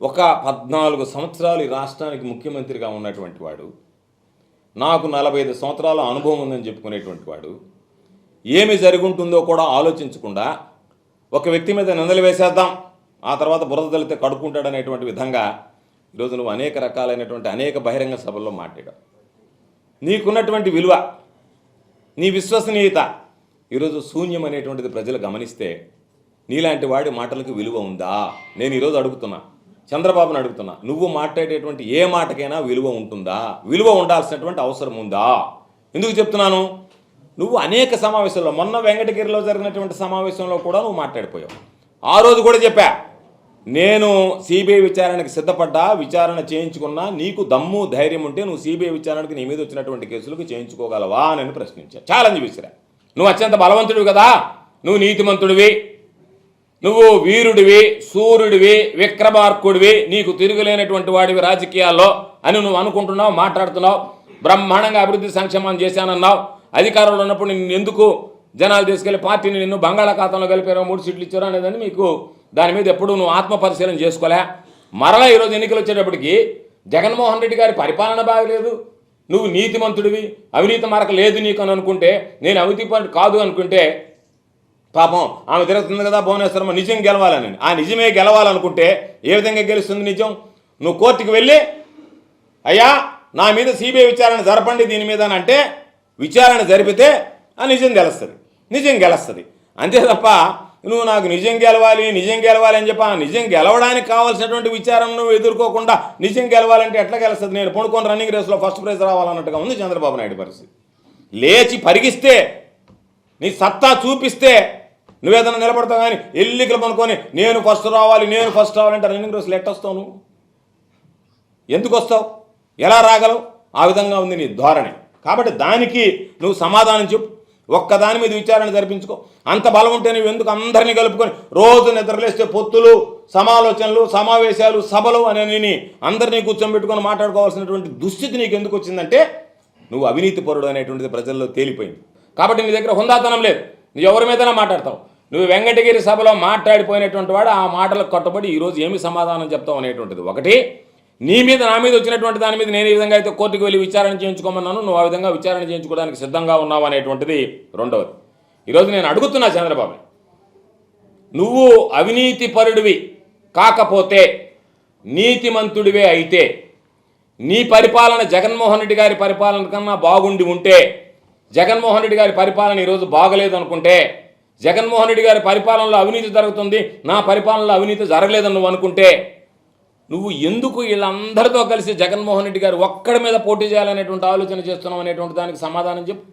ఒక పద్నాలుగు సంవత్సరాలు ఈ రాష్ట్రానికి ముఖ్యమంత్రిగా ఉన్నటువంటి వాడు. నాకు నలభై ఐదు సంవత్సరాల అనుభవం ఉందని చెప్పుకునేటువంటి వాడు. ఏమి జరుగుంటుందో కూడా ఆలోచించకుండా ఒక వ్యక్తి మీద నిందలు వేసేద్దాం ఆ తర్వాత బురద తలితే కడుక్కుంటాడనేటువంటి విధంగా ఈరోజు నువ్వు అనేక రకాలైనటువంటి అనేక బహిరంగ సభల్లో మాట్లాడావు. నీకున్నటువంటి విలువ నీ విశ్వసనీయత ఈరోజు శూన్యం అనేటువంటిది ప్రజలు గమనిస్తే నీలాంటి వాడి మాటలకు విలువ ఉందా? నేను ఈరోజు అడుగుతున్నా. చంద్రబాబుని అడుగుతున్నా నువ్వు మాట్లాడేటువంటి ఏ మాటకైనా విలువ ఉంటుందా? విలువ ఉండాల్సినటువంటి అవసరం ఉందా? ఎందుకు చెప్తున్నాను? నువ్వు అనేక సమావేశాల్లో మొన్న వెంకటగిరిలో జరిగినటువంటి సమావేశంలో కూడా నువ్వు మాట్లాడిపోయావు. ఆ రోజు కూడా చెప్పా నేను సిబిఐ విచారణకి సిద్ధపడ్డా విచారణ చేయించుకున్నా నీకు దమ్ము ధైర్యం ఉంటే నువ్వు సిబిఐ విచారణకి నీ మీద వచ్చినటువంటి కేసులకు చేయించుకోగలవా? అని ప్రశ్నించా. ఛాలెంజ్ విసిరా. నువ్వు అత్యంత బలవంతుడివి కదా! నువ్వు నీతిమంతుడివి. నువ్వు వీరుడివి సూర్యుడివి విక్రమార్కుడివి నీకు తిరుగులేనటువంటి వాడివి రాజకీయాల్లో అని నువ్వు అనుకుంటున్నావు మాట్లాడుతున్నావు బ్రహ్మాండంగా అభివృద్ధి సంక్షేమం చేశానన్నావు అధికారంలో ఉన్నప్పుడు నిన్ను ఎందుకు జనాలు తీసుకెళ్ళి పార్టీని నిన్ను బంగాళాఖాతంలో కలిపారో మూడు సీట్లు ఇచ్చారో అనేదని మీకు దాని మీద ఎప్పుడు నువ్వు ఆత్మ పరిశీలన చేసుకోలే. మరలా ఈరోజు ఎన్నికలు వచ్చేటప్పటికి జగన్మోహన్ రెడ్డి గారి పరిపాలన బాగలేదు. నువ్వు నీతిమంతుడివి అవినీతి మరక లేదు నీకు అని అనుకుంటే నేను అవినీతి కాదు అనుకుంటే పాపం ఆమె తిరుగుతుంది కదా భువనేశ్వరమ్మ నిజం గెలవాలని. ఆ నిజమే గెలవాలనుకుంటే ఏ విధంగా గెలుస్తుంది నిజం? నువ్వు కోర్టుకు వెళ్ళి అయ్యా నా మీద సిబిఐ విచారణ జరపండి దీని మీద అని అంటే విచారణ జరిపితే ఆ నిజం గెలుస్తుంది. నిజం గెలుస్తుంది. అంతే తప్ప నువ్వు నాకు నిజం గెలవాలి నిజం గెలవాలి అని చెప్పి ఆ నిజం గెలవడానికి కావాల్సినటువంటి విచారం నువ్వు ఎదుర్కోకుండా నిజం గెలవాలంటే ఎట్లా గెలుస్తుంది? నేను పండుకొని రన్నింగ్ రేస్లో ఫస్ట్ ప్రైజ్ రావాలన్నట్టుగా ఉంది చంద్రబాబు నాయుడు పరిస్థితి. లేచి పరిగిస్తే నీ సత్తా చూపిస్తే నువ్వేదన్నా నిలబడతావు కానీ ఎల్లికలు పనుకొని నేను ఫస్ట్ రావాలి నేను ఫస్ట్ రావాలంటే రన్నింగ్ రేసులు ఎట్టొస్తావు నువ్వు? ఎందుకు వస్తావు? ఎలా రాగలవు? ఆ విధంగా ఉంది నీ ధోరణి. కాబట్టి దానికి నువ్వు సమాధానం చెప్పు. ఒక్కదాని మీద విచారణ జరిపించుకో. అంత బలం ఉంటే నువ్వు ఎందుకు అందరినీ కలుపుకొని రోజు నిద్రలేస్తే పొత్తులు సమాలోచనలు సమావేశాలు సభలు అని అందరినీ కూర్చోబెట్టుకొని మాట్లాడుకోవాల్సినటువంటి దుస్థితి నీకు ఎందుకు వచ్చిందంటే నువ్వు అవినీతి పరుడు అనేటువంటిది ప్రజల్లో తేలిపోయింది. కాబట్టి నీ దగ్గర హుందాతనం లేదు. నువ్వు ఎవరి మీదైనా మాట్లాడతావు. నువ్వు వెంకటగిరి సభలో మాట్లాడిపోయినటువంటి వాడు ఆ మాటలకు కట్టుబడి ఈరోజు ఏమి సమాధానం చెప్తావు అనేటువంటిది. ఒకటి నీ మీద నా మీద వచ్చినటువంటి దాని మీద నేను ఏ విధంగా అయితే కోర్టుకు వెళ్ళి విచారణ చేయించుకోమన్నాను నువ్వు ఆ విధంగా విచారణ చేయించుకోవడానికి సిద్ధంగా ఉన్నావు అనేటువంటిది రెండవది. ఈరోజు నేను అడుగుతున్నా చంద్రబాబు నువ్వు అవినీతి పరుడివి కాకపోతే నీతిమంతుడివే అయితే నీ పరిపాలన జగన్మోహన్ రెడ్డి గారి పరిపాలన కన్నా బాగుండి ఉంటే జగన్మోహన్ రెడ్డి గారి పరిపాలన ఈరోజు బాగలేదు అనుకుంటే జగన్మోహన్ రెడ్డి గారి పరిపాలనలో అవినీతి జరుగుతుంది. నా పరిపాలనలో అవినీతి జరగలేదని నువ్వు అనుకుంటే నువ్వు ఎందుకు వీళ్ళందరితో కలిసి జగన్మోహన్ రెడ్డి గారు ఒక్కడి మీద పోటీ చేయాలనేటువంటి ఆలోచన చేస్తున్నావు అనేటువంటి దానికి సమాధానం చెప్పు.